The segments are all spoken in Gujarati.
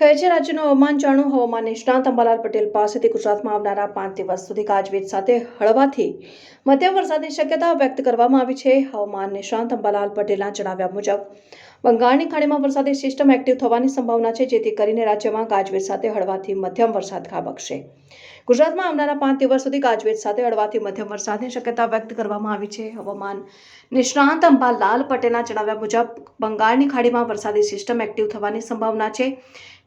કહે છે રાજ્યનું હવામાન જાણો, હવામાન નિષ્ણાંત અંબાલાલ પટેલ પાસેથી ગુજરાતમાં આવનારા પાંચ દિવસ સુધી ગાજવીજ સાથે હળવાથી મધ્યમ વરસાદની શક્યતા વ્યક્ત કરવામાં આવી છે. હવામાન નિષ્ણાંત અંબાલાલ પટેલના જણાવ્યા મુજબ, બંગાળની ખાડીમાં વરસાદી સિસ્ટમ એક્ટિવ થવાની સંભાવના છે, જેથી કરીને રાજ્યમાં ગાજવીજ સાથે હળવાથી મધ્યમ વરસાદ ખાબકશે. ગુજરાતમાં આવનારા પાંચ દિવસ સુધી ગાજવીજ સાથે હળવાથી મધ્યમ વરસાદની શક્યતા વ્યક્ત કરવામાં આવી છે. હવામાન નિષ્ણાંત અંબાલાલ પટેલના જણાવ્યા મુજબ, બંગાળની ખાડીમાં વરસાદી સિસ્ટમ એક્ટિવ થવાની સંભાવના છે.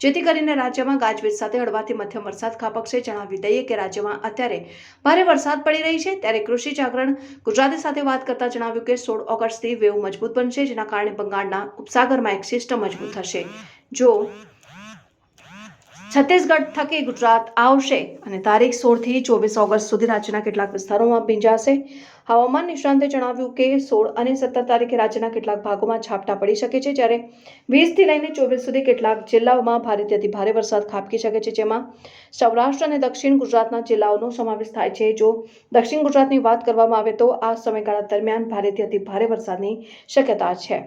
જેથી કરીને રાજ્યમાં ગાજવીજ સાથે હળવાથી મધ્યમ વરસાદ ખાબકશે. જણાવી દઈએ કે રાજ્યમાં અત્યારે ભારે વરસાદ પડી રહી છે. ત્યારે કૃષિ જાગરણ ગુજરાતી સાથે વાત કરતા જણાવ્યું કે, સોળ ઓગસ્ટથી વેવ મજબૂત બનશે, જેના કારણે બંગાળના ઉપસાગરમાં એક સિસ્ટમ મજબૂત થશે. જો છત્તીસગઢ થકી ગુજરાત આવશે અને તારીખ સોળથી ચોવીસ ઓગસ્ટ સુધી રાજ્યના કેટલાક વિસ્તારોમાં ભીંજાશે હવામાન નિષ્ણાંતે જણાવ્યું કે સોળ અને સત્તર તારીખે રાજ્યના કેટલાક ભાગોમાં છાપટા પડી શકે છે, જ્યારે વીસથી લઈને ચોવીસ સુધી કેટલાક જિલ્લાઓમાં ભારેથી અતિ ભારે વરસાદ ખાબકી શકે છે, જેમાં સૌરાષ્ટ્ર અને દક્ષિણ ગુજરાતના જિલ્લાઓનો સમાવેશ થાય છે. જો દક્ષિણ ગુજરાતની વાત કરવામાં આવે તો આ સમયગાળા દરમિયાન ભારેથી અતિ ભારે વરસાદની શક્યતા છે.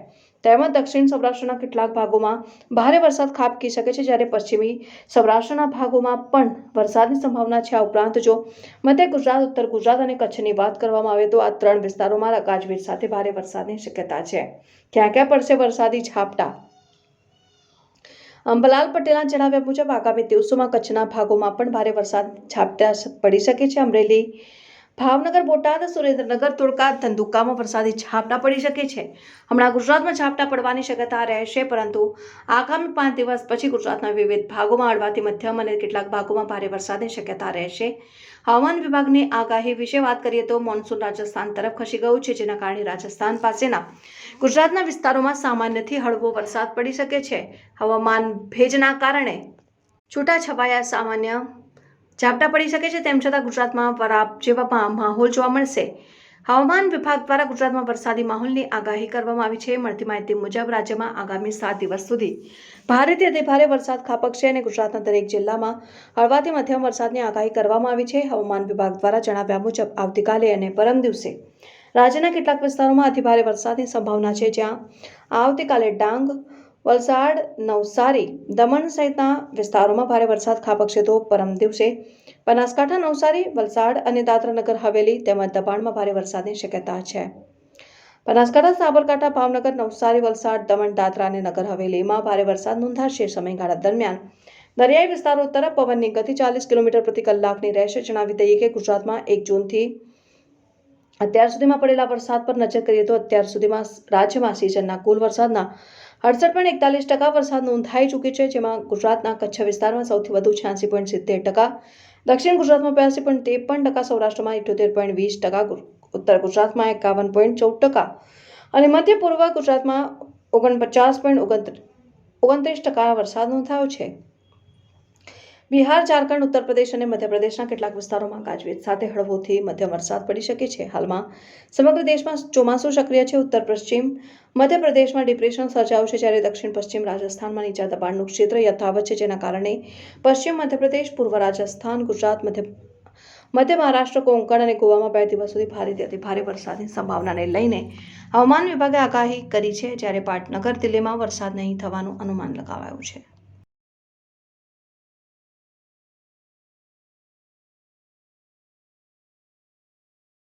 તેમજ દક્ષિણ સૌરાષ્ટ્રના કેટલાક ભાગોમાં ભારે વરસાદ ખાબકી શકે છે, જ્યારે પશ્ચિમી સૌરાષ્ટ્રના ભાગોમાં પણ વરસાદની સંભાવના છે. આ ઉપરાંત જો મધ્ય ગુજરાત, ઉત્તર ગુજરાત અને કચ્છની વાત કરવામાં આવે તો આ ત્રણ વિસ્તારોમાં ગાજવીજ સાથે ભારે વરસાદની શક્યતા છે. ક્યાં ક્યાં પડશે વરસાદી ઝાપટા? અંબલાલ પટેલના જણાવ્યા મુજબ, આગામી દિવસોમાં કચ્છના ભાગોમાં પણ ભારે વરસાદ ઝાપટા પડી શકે છે. અમરેલી ભાવનગર, બોટાદ, સુરેન્દ્રનગર ધોળકા ધંધુકામાં વરસાદી ઝાપટા પડી શકે છે. હમણાં ગુજરાતમાં ઝાપટા પડવાની શક્યતા રહેશે, પરંતુ આગામી પાંચ દિવસ પછી ગુજરાતના વિવિધ ભાગોમાં હળવાથી મધ્યમ અને કેટલાક ભાગોમાં ભારે વરસાદની શક્યતા રહેશે. હવામાન વિભાગની આગાહી વિશે વાત કરીએ તો મોન્સૂન રાજસ્થાન તરફ ખસી ગયું છે, જેના કારણે રાજસ્થાન પાસેના ગુજરાતના વિસ્તારોમાં સામાન્યથી હળવો વરસાદ પડી શકે છે. હવામાન ભેજના કારણે છૂટાછવાયા સામાન્ય ઝાપટા પડી શકે છે, તેમ છતાં ગુજરાતમાં વરાપ જેવા માહોલ જોવા મળશે. હવામાન વિભાગ દ્વારા ગુજરાતમાં વરસાદી માહોલની આગાહી કરવામાં આવી છે. મળતી માહિતી મુજબ રાજ્યમાં આગામી સાત દિવસ સુધી ભારેથી અતિ ભારે વરસાદ ખાપકશે અને ગુજરાતના દરેક જિલ્લામાં હળવાથી મધ્યમ વરસાદની આગાહી કરવામાં આવી છે. હવામાન વિભાગ દ્વારા જણાવ્યા મુજબ આવતીકાલે અને પરમ દિવસે રાજ્યના કેટલાક વિસ્તારોમાં અતિભારે વરસાદની સંભાવના છે, જ્યાં આવતીકાલે ડાંગ વલસાડ, નવસારી, દમણ સહિતના વિસ્તારોમાં ભારે વરસાદ ખાબકશે તો પરમ દિવસે. બનાસકાંઠા, નવસારી, વલસાડ અને દાદરાનગર હવેલી તેમજ દબાણમાં ભારે વરસાદની શક્યતા છે. બનાસકાંઠા, સાબરકાંઠા, ભાવનગર, નવસારી, વલસાડ, દમણ, દાદરા અને નગર હવેલીમાં ભારે વરસાદ નોંધાશે સમયગાળા દરમિયાન. દરિયાઈ વિસ્તારો તરફ પવનની ગતિ ચાલીસ કિલોમીટર પ્રતિ કલાકની રહેશે જણાવી દઈએ કે ગુજરાતમાં એક જૂનથી અત્યાર સુધીમાં પડેલા વરસાદ પર નજર કરીએ તો અત્યાર સુધીમાં રાજ્યમાં સિઝનના કુલ વરસાદના અડસઠ પોઈન્ટ એકતાલીસ ટકા વરસાદ નોંધાઈ ચૂકી છે, જેમાં ગુજરાતના કચ્છ વિસ્તારમાં સૌથી વધુ છ્યાસી પોઈન્ટ સિત્તેર ટકા, દક્ષિણ ગુજરાતમાં બ્યાસી પોઈન્ટ ત્રેપન ટકા, સૌરાષ્ટ્રમાં ઇઠ્યોતેર પોઈન્ટ વીસ ટકા ઉત્તર ગુજરાતમાં એકાવન પોઈન્ટ ચૌદ ટકા અને મધ્ય પૂર્વ ગુજરાતમાં ઓગણપચાસ પોઈન્ટ ઓગણત્રીસ ટકા વરસાદ નોંધાયો છે. બિહાર, ઝારખંડ ઉત્તર પ્રદેશ અને મધ્યપ્રદેશના કેટલાક વિસ્તારોમાં ગાજવીજ સાથે હળવોથી મધ્યમ વરસાદ પડી શકે છે. હાલમાં સમગ્ર દેશમાં ચોમાસું સક્રિય છે. ઉત્તર, પશ્ચિમ મધ્યપ્રદેશમાં ડિપ્રેશન સર્જાયું છે જ્યારે દક્ષિણ, પશ્ચિમ રાજસ્થાનમાં નીચા દબાણનું ક્ષેત્ર યથાવત છે, જેના કારણે પશ્ચિમ મધ્યપ્રદેશ, પૂર્વ રાજસ્થાન, ગુજરાત, મધ્ય મધ્ય મહારાષ્ટ્ર, કોંકણ અને ગોવામાં બે દિવસ સુધી ભારેથી અતિ ભારે વરસાદની સંભાવનાને લઈને હવામાન વિભાગે આગાહી કરી છે. જ્યારે પાટનગર, દિલ્હીમાં વરસાદ નહીં થવાનું અનુમાન લગાવાયું છે.